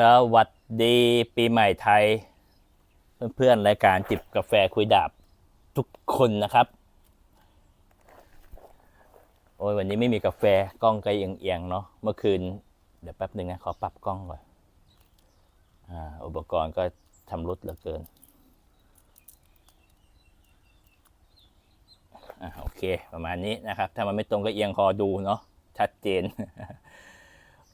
สวัสดีปีใหม่ไทย เพื่อนๆรายการจิบกาแฟคุยดาบทุกคนนะครับ โอ้ยวันนี้ไม่มีกาแฟกล้องก็เอียงๆเนาะเมื่อคืน เดี๋ยวแป๊บหนึ่งนะ ขอปรับกล้องก่อนอ่าอุปกรณ์ก็ทำรุดเหลือเกินอ่าโอเค ประมาณนี้นะครับ ถ้ามันไม่ตรงก็เอียงคอดูเนาะชัดเจน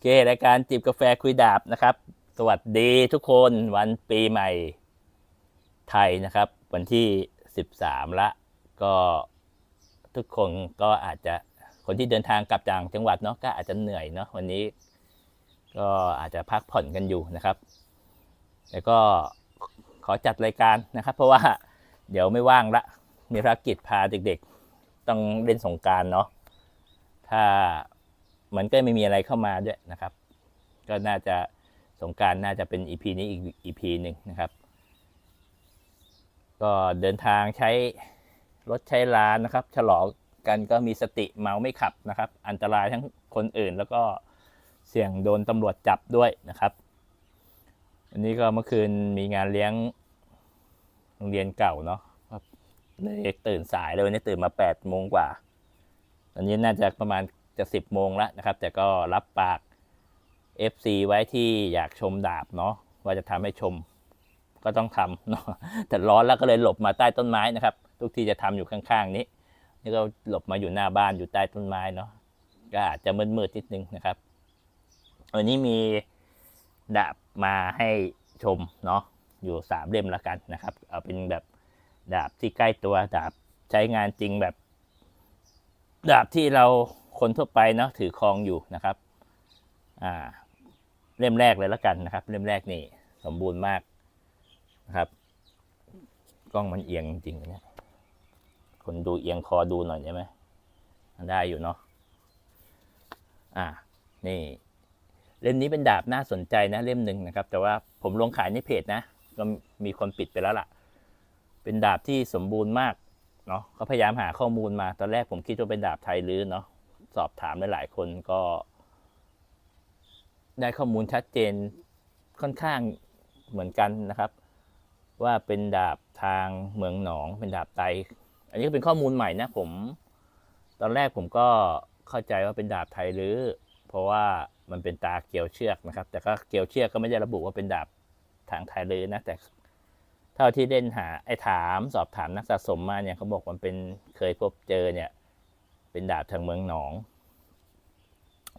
เครายการจิบกาแฟคุยดาบนะครับ สวัสดีทุกคนวันปีใหม่ไทยนะครับ วันที่ 13 ละ ก็ทุกคนก็อาจจะคนที่เดินทางกลับจากจังหวัดเนาะก็อาจจะเหนื่อยเนาะวันนี้ ก็อาจจะพักผ่อนกันอยู่นะครับ แล้วก็ขอจัดรายการนะครับ เพราะว่าเดี๋ยวไม่ว่างละมีภารกิจพาเด็กๆ ต้องเล่นสงการเนาะถ้า มันก็ไม่มีอะไรเข้ามาด้วยนะครับ ก็น่าจะสงการน่าจะเป็น EP นี้อีก EP หนึ่งนะครับ ก็เดินทางใช้รถใช้ลานนะครับ ฉลองกันก็มีสติเมาไม่ขับนะครับ อันตรายทั้งคนอื่นแล้วก็เสี่ยงโดนตำรวจจับด้วยนะครับวันนี้ก็เมื่อคืนมีงานเลี้ยงโรงเรียนเก่าเนาะเลยตื่นสายเลยวันนี้ตื่นมา8ปดโมงกว่าตอนนี้น่าจะประมาณ จะ 10บโมงแล้วนะครับ แต่ก็รับปาก FC ไว้ที่อยากชมดาบเนาะว่าจะทำให้ชมก็ต้องทำเนาะแต่ร้อนแล้วก็เลยหลบมาใต้ต้นไม้นะครับ ทุกที่จะทำอยู่ข้างๆนี้ นี่ก็หลบมาอยู่หน้าบ้านอยู่ใต้ต้นไม้เนาะก็อาจจะมืดๆนิดนึงนะครับ วันนี้มีดาบมาให้ชมเนาะอยู่สามเล่มแล้วกันนะครับ เอาเป็นแบบดาบที่ใกล้ตัวดาบใช้งานจริงแบบ ดาบที่เรา คนทั่วไปเนาะถือครองอยู่นะครับอ่าเล่มแรกเลยแล้วกันนะครับ เล่มแรกนี่สมบูรณ์มากนะครับ กล้องมันเอียงจริงเนี่ยคนดูเอียงคอดูหน่อยได้ไหมได้อยู่เนาะอ่านี่เล่มนี้เป็นดาบน่าสนใจนะเล่มหนึ่งนะครับ แต่ว่าผมลงขายในเพจนะก็มีคนปิดไปแล้วล่ะ เป็นดาบที่สมบูรณ์มากเนาะก็พยายามหาข้อมูลมาตอนแรกผมคิดว่าเป็นดาบไทยลื้อเนาะ สอบถามหลายๆคนก็ ได้ข้อมูลชัดเจนค่อนข้างเหมือนกันนะครับ ว่าเป็นดาบทางเมืองหนอง เป็นดาบไต อันนี้ก็เป็นข้อมูลใหม่นะผม ตอนแรกผมก็เข้าใจว่าเป็นดาบไทยหรือ เพราะว่ามันเป็นตาเกี่ยวเชือกนะครับ แต่ก็เกี่ยวเชือกก็ไม่ได้ระบุว่าเป็นดาบทางไทยเลยนะแต่เท่าที่เล่นหาไอ้ถามสอบถามนักสะสมมาเนี่ยเขาบอกว่าเป็นเคยพบเจอเนี่ย เป็นดาบทางเมืองหนอง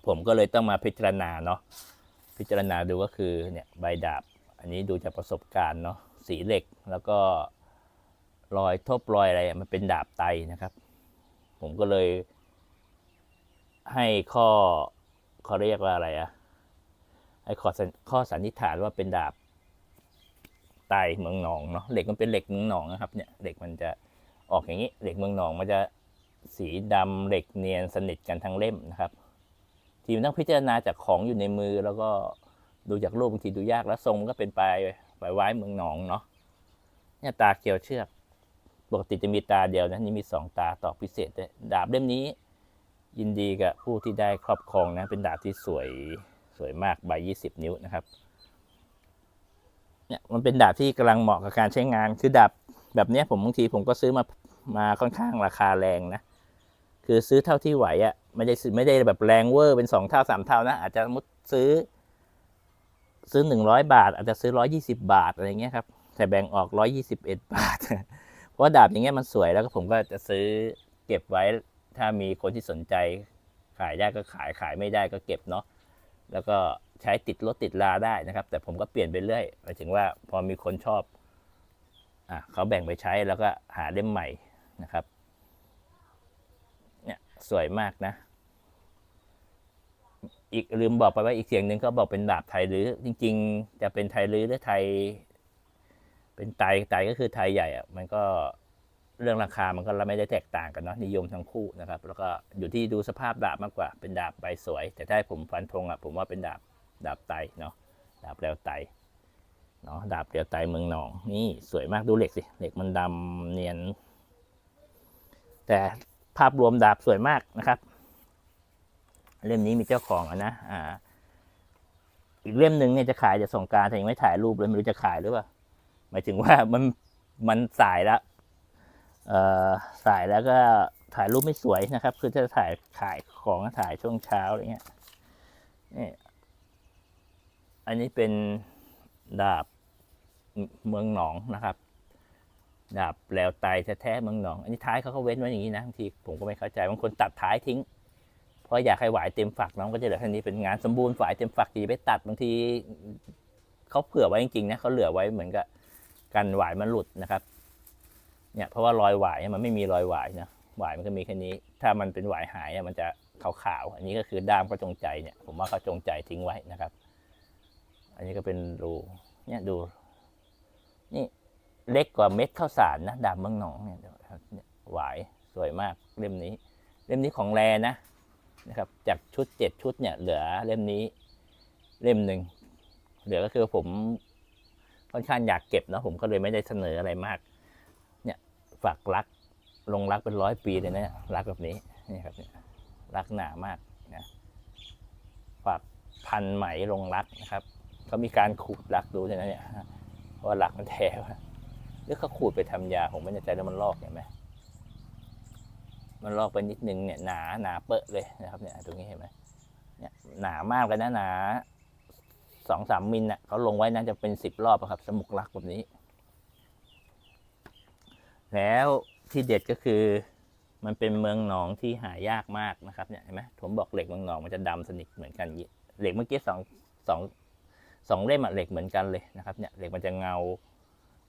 ผมก็เลยต้องมาพิจารณาเนาะพิจารณาดูก็คือเนี่ยใบดาบ อันนี้ดูจากประสบการณ์เนาะสีเหล็กแล้วก็รอยทบรอยอะไรมันเป็นดาบไตนะครับ ผมก็เลย ให้ข้อเขาเรียกว่าอะไรอะให้ข้อข้อสันนิษฐานว่าเป็นดาบไตเมืองหนองเนาะเหล็กมันเป็นเหล็กเมืองหนองนะครับเนี่ยเหล็กมันจะออกอย่างนี้เหล็กเมืองหนองมันจะ สีดำเหล็กเนียนสนิทกันทั้งเล่มนะครับ ทีมต้องพิจารณาจากของอยู่ในมือแล้วก็ดูจากรูปบางทีดูยากแล้วทรงก็เป็นปลายปลายไว้เมืองหนองเนาะเนี่ยตาเกี่ยวเชือกปกติจะมีตาเดียวนะนี่มีสองตาต่อพิเศษด้วยดาบเล่มนี้ ยินดีกับผู้ที่ได้ครอบครองนะเป็นดาบที่สวยสวยมากใบยี่สิบนิ้วนะครับเนี่ยมันเป็นดาบที่กำลังเหมาะกับการใช้งานคือดาบแบบนี้ผมบางทีผมก็ซื้อมามาค่อนข้างราคาแรงนะ คือซื้อเท่าที่ไหวอะ่ะไม่ได้ไม่ได้แบบแรงเวอร์เป็นสองเท่าสามเท่านะอาจจะมุดซื้อ ซื้อหนึ่งร้อยบาท อาจจะซื้อร้อยี่สิบาทอะไรเงี้ยครับแต่แบ่งออกร้อยี่สิบเอ็ดบาท เพราะดาบอย่างเงี้ยมันสวยแล้วก็ผมก็จะซื้อเก็บไว้ถ้ามีคนที่สนใจขายได้ก็ขายขายไม่ได้ก็เก็บเนาะแล้วก็ใช้ติดรถติดลาได้นะครับ แต่ผมก็เปลี่ยนไปเรื่อยหมายถึงว่าพอมีคนชอบอะเขาแบ่งไปใช้แล้วก็หาเล่มใหม่นะครับ สวยมากนะ อีกลืมบอกไปว่าอีกเสียงหนึ่งก็บอกเป็นดาบไทยหรือ จริง ๆ จะเป็นไทยหรือหรือไทย เป็นไตไตก็คือไทยใหญ่อะมันก็เรื่องราคามันก็เราไม่ได้แตกต่างกันเนาะนิยมทั้งคู่นะครับ แล้วก็อยู่ที่ดูสภาพดาบมากกว่า เป็นดาบใบสวย แต่ถ้าผมฟันธงอะผมว่าเป็นดาบดาบไตเนาะดาบแล้วไตเนาะดาบเดียวไตเมืองหนอง นี่สวยมากดูเหล็กสิเหล็กมันดำเนียน แต่ ภาพรวมดาบสวยมากนะครับ เล่มนี้มีเจ้าของอนะอ่า อีกเล่มหนึ่งเนี่ยจะขายจะส่งการแต่ยังไม่ถ่ายรูปเลยไม่รู้จะขายหรือเปล่าหมายถึงว่ามันมันสายแล้วเอ่อสายแล้วก็ถ่ายรูปไม่สวยนะครับ คือจะถ่ายขายของถ่ายช่วงเช้าอะไรเงี้ยนี่อันนี้เป็นดาบเมืองหนองนะครับ ดาบแปลวไตแท้ๆเมืองหนอง อันนี้ท้ายเขาก็เว้นไว้อย่างนี้นะบางทีผมก็ไม่เข้าใจบางคนตัดท้ายทิ้ง เพราะอยากให้หวายเต็มฝักน้องก็จะเหลือแค่นี้เป็นงานสมบูรณ์หวายเต็มฝักดีไปตัดบางทีเขาเผื่อไว้จริงๆนะเขาเหลือไว้เหมือนกับกันหวายมันหลุดนะครับเนี่ยเพราะว่ารอยหวายมันไม่มีรอยหวายนะหวายมันก็มีแค่นี้ ถ้ามันเป็นหวายหายมันจะขาวๆอันนี้ก็คือด้ามก็จงใจเนี่ย ผมว่าเขาจงใจทิ้งไว้นะครับ อันนี้ก็เป็นรูเนี่ยดูนี่ เล็กกว่าเม็ดข้าวสารนะดาบเมืองหนองเนี่ยเดี๋ยวเนี่ยหวายสวยมากเล่มนี้เล่มนี้ของแรนะนะครับ จากชุดเจ็ดชุดเนี่ยเหลือเล่มนี้เล่มหนึ่งเหลือก็คือผมค่อนข้างอยากเก็บเนะผมก็เลยไม่ได้เสนออะไรมาก เนี่ยฝากรักลงรักเป็นร้อยปีเลยนะรักแบบนี้นี่ครับเนี่ยรักหนามากนะฝากพันไหมลงรักนะครับเขามีการขูดรักดูด้วยนะเนี่ยว่ารักมันแท้ หรือเขาขูดไปทำยาผมไม่แน่ใจแล้วมันลอกเห็นไหมมันลอกไปนิดนึงเนี่ยหนาหนาเปอะเลยนะครับเนี่ยตรงนี้เห็นไหมเนี่ยหนามากเลยนะหนาสองสามมิลน่ะเขาลงไว้น่าจะเป็นสิบรอบอะครับ สมุกลักแบบนี้ แล้วที่เด็ดก็คือ มันเป็นเมืองหนองที่หายากมากนะครับเนี่ยเห็นไหมผมบอกเหล็กเมืองหนองมันจะดำสนิทเหมือนกันเหล็กเมื่อกี้สองสองสองเล่มอะเหล็กเหมือนกันเลยนะครับเนี่ยเหล็กมันจะเงา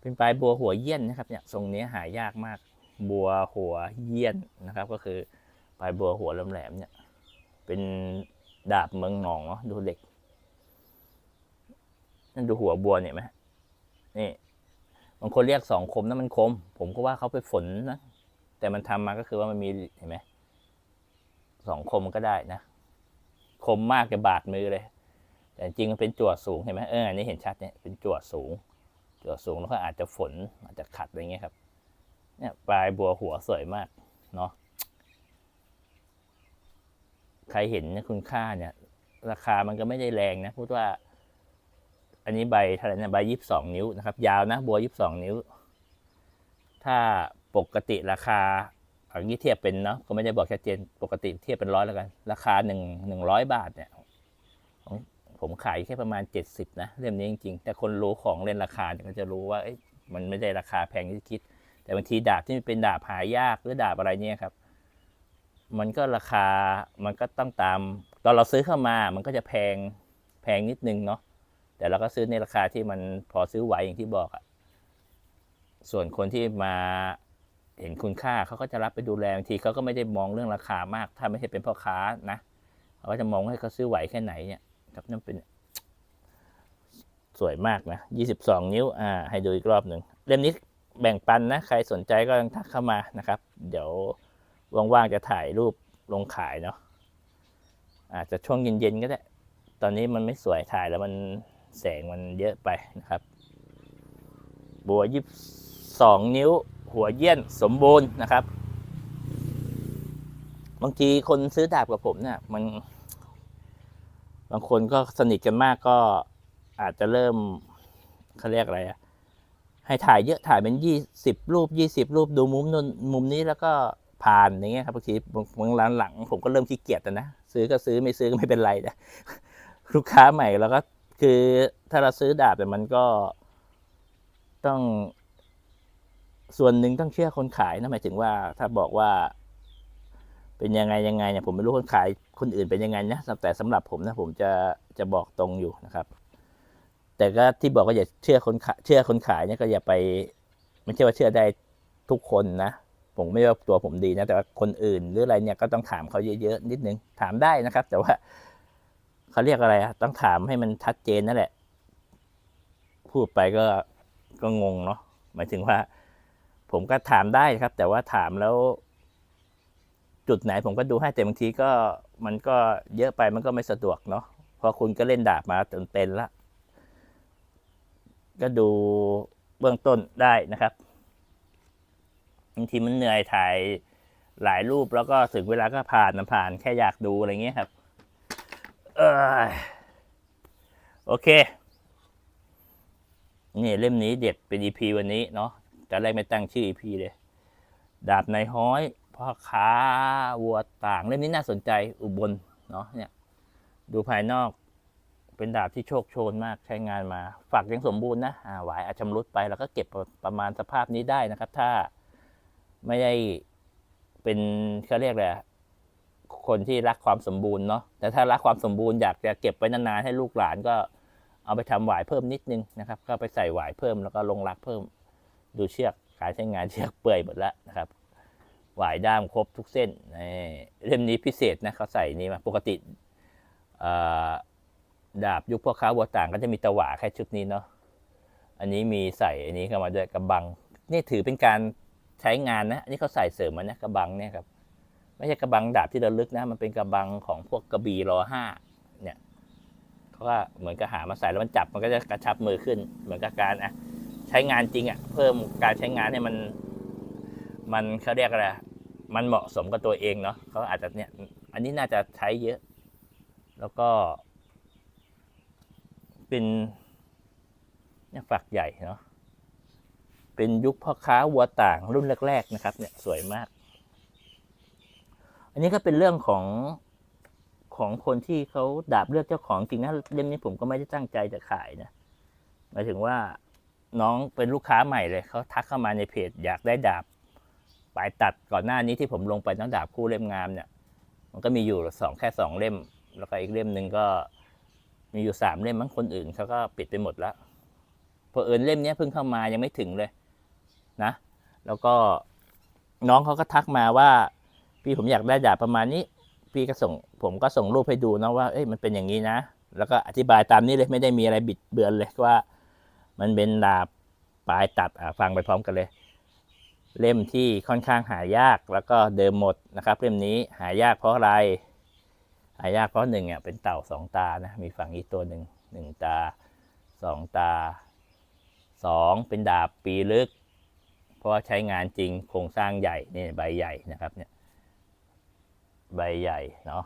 เป็นปลายบัวหัวเยี่ยนนะครับเนี่ยทรงนี้หายากมากบัวหัวเยี่ยนนะครับ ก็คือปลายบัวหัวแหลมๆเนี่ย เป็นดาบเมืองหนองเนาะดูเหล็กนั่นดูหัวบัวเนี่ยไหมนี่บางคนเรียกสองคมนั่นมันคม ผมก็ว่าเขาไปฝนนะแต่มันทำมาก็คือว่ามันมีเห็นไหมสองคมก็ได้นะ คมมากจะบาดมือเลย แต่จริงมันเป็นจั่วสูงเห็นไหมเอออันนี้เห็นชัดเนี่ยเป็นจั่วสูง จั่วสูงแล้วก็อาจจะฝนอาจจะขัดอะไรเงี้ยครับ เนี่ยปลายบัวหัวสวยมากเนาะ ใครเห็นเนี่ยคุณค่าเนี่ย ราคามันก็ไม่ได้แรงนะพูดว่า อันนี้ใบเท่าไหร่นะใบยี่สิบสองนิ้วนะครับ ยาวนะบัวยี่สิบสองนิ้ว ถ้าปกติราคาอย่างนี้เทียบเป็นเนาะก็ไม่ได้บอกชัดเจนปกติเทียบเป็นร้อยแล้วกัน ราคาหนึ่งหนึ่งร้อยบาทเนี่ย ผมขายแค่ประมาณเจ็ดสิบนะเล่มนี้จริงๆ แต่คนรู้ของเล่นราคาเนี่ยก็จะรู้ว่ามันไม่ได้ราคาแพงที่คิด แต่บางทีดาบที่มันเป็นดาบหายากหรือดาบอะไรเนี่ยครับ มันก็ราคามันก็ต้องตาม ตอนเราซื้อเข้ามามันก็จะแพงแพงนิดนึงเนาะแต่เราก็ซื้อในราคาที่มันพอซื้อไหวอย่างที่บอกอะส่วนคนที่มาเห็นคุณค่าเขาก็จะรับไปดูแลบางทีเขาก็ไม่ได้มองเรื่องราคามาก ถ้าไม่ใช่เป็นพ่อค้านะเขาก็จะมองให้เขาซื้อไหวแค่ไหนเนี่ย ครับนั่นเป็น สวยมากนะยี่สิบองนิ้ว อ่า ให้ดูอีกรอบหนึ่งเล่มนี้แบ่งปันนะ ใครสนใจก็ทักเข้ามานะครับ เดี๋ยวว่างๆจะถ่ายรูปลงขายเนาะอาจจะช่วงเย็นๆก็ได้ ตอนนี้มันไม่สวยถ่ายแล้วมันแสงมันเยอะไปนะครับ บัวยี่สองนิ้ว หัวเยี่ยนสมบูรณ์นะครับ บางทีคนซื้อดาบกับผมเนี่ยมัน บางคนก็สนิทกันมากก็อาจจะเริ่มเขาเรียกอะไรอะให้ถ่ายเยอะถ่ายเป็นยี่สิบรูปยี่สิบรูปดูมุมนู้นมุมนี้แล้วก็ผ่านอย่างเงี้ยครับบางทีบางร้านหลัง ผมก็เริ่มขี้เกียจนะ ซื้อก็ซื้อไม่ซื้อก็ไม่เป็นไรนะลูกค้าใหม่แล้วก็คือถ้าเราซื้อดาบแต่มันก็ต้อง ส่วนหนึ่งต้องเชื่อคนขายนะหมายถึงว่าถ้าบอกว่า เป็นยังไงยังไงเนี่ยผมไม่รู้คนขาย คนอื่นเป็นยังไงนะแต่สำหรับผมนะผมจะจะบอกตรงอยู่นะครับ แต่ก็ที่บอกว่าอย่าเชื่อคนขายเชื่อคนขายเนี่ยก็อย่าไปไม่ใช่ว่าเชื่อได้ทุกคนนะผมไม่ว่าตัวผมดีนะ แต่ว่าคนอื่นหรืออะไรเนี่ยก็ต้องถามเขาเยอะๆนิดนึงถามได้นะครับ แต่ว่าเขาเรียกอะไรอะต้องถามให้มันชัดเจนนั่นแหละ พูดไปก็ก็งงเนาะหมายถึงว่า ผมก็ถามได้ครับ แต่ว่าถามแล้ว จุดไหนผมก็ดูให้แต่บางทีก็ มันก็เยอะไปมันก็ไม่สะดวกเนาะพราะคุณก็เล่นดาบมาจนเป็นละ ก็ดูเบื้องต้นได้นะครับบางทีมันเหนื่อยถ่ายหลายรูปแล้วก็ถึงเวลาก็ผ่านนะผ่านแค่อยากดูอะไรเงี้ยครับเออโอเค นี่เล่มนี้เด็ดเป็น EP วันนี้เนาะแต่แรกไม่ตั้งชื่อ EP เลย ดาบนายห้อย พ่อค้าวัวต่างเล่มนี้น่าสนใจอุบลเนาะเนี่ยดูภายนอกเป็นดาบที่โชคโชนมากใช้งานมา ฝักยังสมบูรณ์นะอ่าหวายอาจชำรุดไปแล้วก็เก็บประมาณสภาพนี้ได้นะครับ ถ้าไม่ได้เป็นเขาเรียกอะไรอะคนที่รักความสมบูรณ์เนาะแต่ถ้ารักความสมบูรณ์อยากจะเก็บไว้นานๆให้ลูกหลานก็เอาไปทำหวายเพิ่มนิดนึงนะครับ ก็ไปใส่หวายเพิ่มแล้วก็ลงรักเพิ่ม ดูเชือกการใช้งานเชือกเปื่อยหมดแล้วนะครับ หวายด้ามครบทุกเส้นเล่มนี้พิเศษนะเขาใส่นี่มาปกติดาบยุคพ่อค้าวัวต่างก็จะมีตะหวาแค่ชุดนี้เนาะอันนี้มีใส่อันนี้เข้ามาด้วยกระบัง นี่ถือเป็นการใช้งานนะอันนี่เขาใส่เสริมมานะกระบังเนี่ยครับไม่ใช่กระบังดาบที่ระลึกนะ มันเป็นกระบังของพวกกระบี่รอห้าเนี่ยเขาก็เหมือนกับหามาใส่แล้วมันจับมันก็จะกระชับมือขึ้น เหมือนกับการอะใช้งานจริงอะเพิ่มการใช้งานให้มัน มันเขาเรียกอะไร มันเหมาะสมกับตัวเองเนาะเขาอาจจะเนี่ย อันนี้น่าจะใช้เยอะ แล้วก็ เป็นเนี่ยฝักใหญ่เนาะ เป็นยุคพ่อค้าวัวต่างรุ่นแรก ๆ นะครับ เนี่ยสวยมาก อันนี้ก็เป็นเรื่องของของคนที่เขาดาบเลือกเจ้าของจริงนะเล่มนี้ผมก็ไม่ได้ตั้งใจจะขายนะหมายถึงว่าน้องเป็นลูกค้าใหม่เลยเขาทักเข้ามาในเพจอยากได้ดาบ ปลายตัดก่อนหน้านี้ที่ผมลงไปน้องดาบคู่เล่มงามเนี่ย มันก็มีอยู่สองแค่สองเล่ม แล้วก็อีกเล่มหนึ่งก็มีอยู่สามเล่มมั้งคนอื่นเขาก็ปิดไปหมดแล้วพอเอิญเล่มนี้เพิ่งเข้ามายังไม่ถึงเลยนะ แล้วก็น้องเขาก็ทักมาว่า พี่ผมอยากได้ดาบประมาณนี้ พี่ก็ส่ง ผมก็ส่งรูปให้ดูนะว่าเอ้ยมันเป็นอย่างนี้นะ แล้วก็อธิบายตามนี้เลยไม่ได้มีอะไรบิดเบือนเลยว่า มันเป็นดาบปลายตัดอะฟังไปพร้อมกันเลย เล่มที่ค่อนข้างหายากแล้วก็เดิมหมดนะครับ เล่มนี้หายากเพราะอะไร หายากเพราะหนึ่งอะเป็นเต่าสองตานะมีฝั่งนี้ตัวหนึ่งหนึ่งตาสองตาสองเป็นดาบปีลึก เพราะใช้งานจริงโครงสร้างใหญ่นี่ใบใหญ่นะครับเนี่ยใบใหญ่เนาะ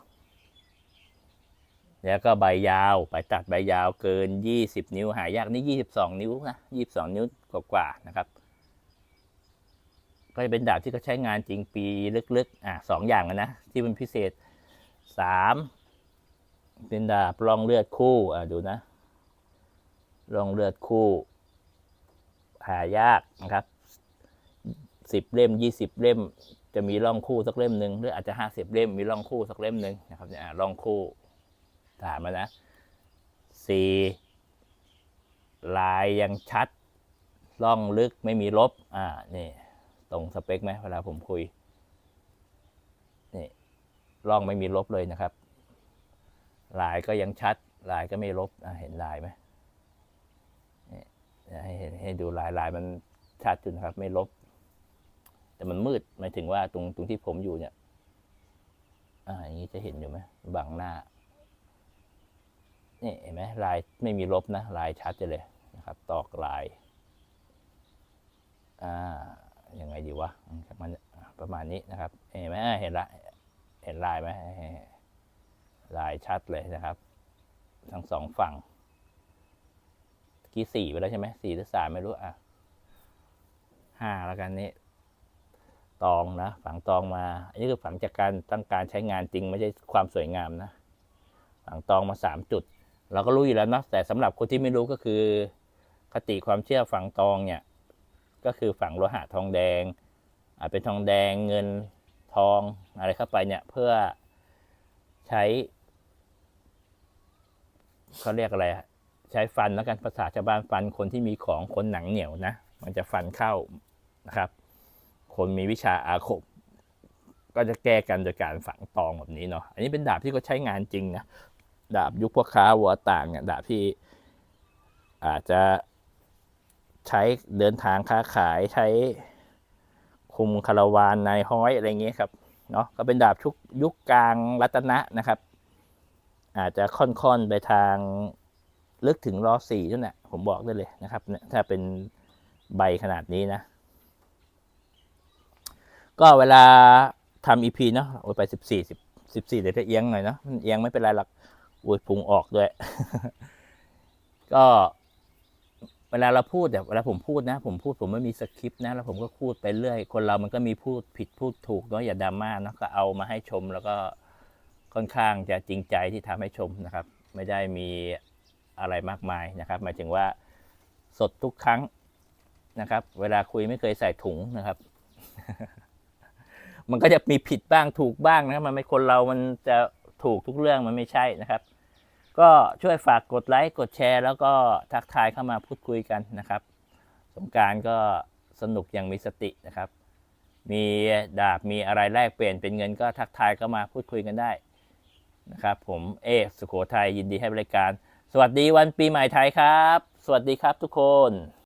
แล้วก็ใบยาวไปตัดใบยาวเกิน 20 นิ้วหายากนี่22 นิ้วนะ22 นิ้วกว่าๆนะครับ ก็จะเป็นดาบที่เขาใช้งานจริงปีลึกๆอะสองอย่างอะนะที่เป็นพิเศษสามเป็นดาบรองเลือดคู่อะดูนะรองเลือดคู่หายากนะครับสิบเล่มยี่สิบเล่ม จะมีร่องคู่สักเล่มหนึ่งหรืออาจจะห้าสิบเล่มมีร่องคู่สักเล่มหนึ่งนะครับเนี่ยร่องคู่ถามมานะสี่ลายยังชัดร่องลึกไม่มีลบอ่านี่ ตรงสเปคไหมเวลาผมคุย นี่ร่องไม่มีลบเลยนะครับ ลายก็ยังชัด ลายก็ไม่ลบเห็นลายไหมนี่ให้เห็นให้ดูลายลายมันชัดอยู่นะครับ ไม่ลบ แต่มันมืดหมายถึงว่าตรงตรงที่ผมอยู่เนี่ย อ่า อย่างนี้จะเห็นอยู่ไหมบังหน้านี่เห็นไหมลายไม่มีลบนะ ลายชัดเลยนะครับ ตอกลาย อ่า ยังไงดีวะมันประมาณนี้นะครับ เห็นไหมเห็นละเห็นลายไหมลายชัดเลยนะครับ ทั้งสองฝั่งกี่สี่ไปแล้วใช่ไหมสี่หรือสามไม่รู้อะห้าแล้วกันนี่ตองนะฝังตองมา อันนี้คือฝังจากการตั้งการใช้งานจริงไม่ใช่ความสวยงามนะฝังตองมาสามจุด เราก็รู้อยู่แล้วนะแต่สำหรับคนที่ไม่รู้ก็คือ คติความเชื่อฝังตองเนี่ย ก็คือฝังโลหะทองแดงอาจเป็นทองแดงเงินทองอะไรเข้าไปเนี่ยเพื่อใช้เขาเรียกอะไรใช้ฟันแล้วกันภาษาชาวบ้านฟันคนที่มีของคนหนังเหนียวนะ มันจะฟันเข้านะครับ คนมีวิชาอาคมก็จะแก้กันโดยการฝังตองแบบนี้เนาะอันนี้เป็นดาบที่เขาใช้งานจริงนะดาบยุคพวกค้าวัวต่างเนี่ยดาบที่อาจจะ ใช้เดินทางค้าขายใช้คุมคาราวานนายห้อยอะไรเงี้ยครับเนาะก็เป็นดาบชุกยุคกลางรัตนะนะครับ อาจจะค่อนๆไปทางลึกถึงรอสี่นั่นแหละผมบอกได้เลยนะครับ ถ้าเป็นใบขนาดนี้นะ ก็เวลาทำอีพีเนาะโอ้ยไปสิบสี่สิบสิบสี่เดี๋ยวจะเอียงหน่อยเนาะมันเอียงไม่เป็นไรหรอกโอ้ยพุงออกด้วย ก็ เวลาเราพูดแบบเวลาผมพูดนะ ผมพูดผมไม่มีสคริปต์นะแล้วผมก็พูดไปเรื่อย คนเรามันก็มีพูดผิดพูดถูกเนาะอย่าดราม่าเนาะก็เอามาให้ชมแล้วก็ค่อนข้างจะจริงใจที่ทำให้ชมนะครับ ไม่ได้มีอะไรมากมายนะครับหมายถึงว่าสดทุกครั้งนะครับ เวลาคุยไม่เคยใส่ถุงนะครับ มันก็จะมีผิดบ้างถูกบ้างนะมันไม่คนเรามันจะถูกทุกเรื่องมันไม่ใช่นะครับ ก็ช่วยฝากกดไลค์กดแชร์ แล้วก็ทักทายเข้ามาพูดคุยกันนะครับ สงการก็สนุกอย่างมีสตินะครับ มีดาบมีอะไรแลกเปลี่ยนเป็นเงินก็ทักทายเข้ามาพูดคุยกันได้นะครับ ผมเอสุโขทัยยินดีให้บริการ สวัสดีวันปีใหม่ไทยครับ สวัสดีครับทุกคน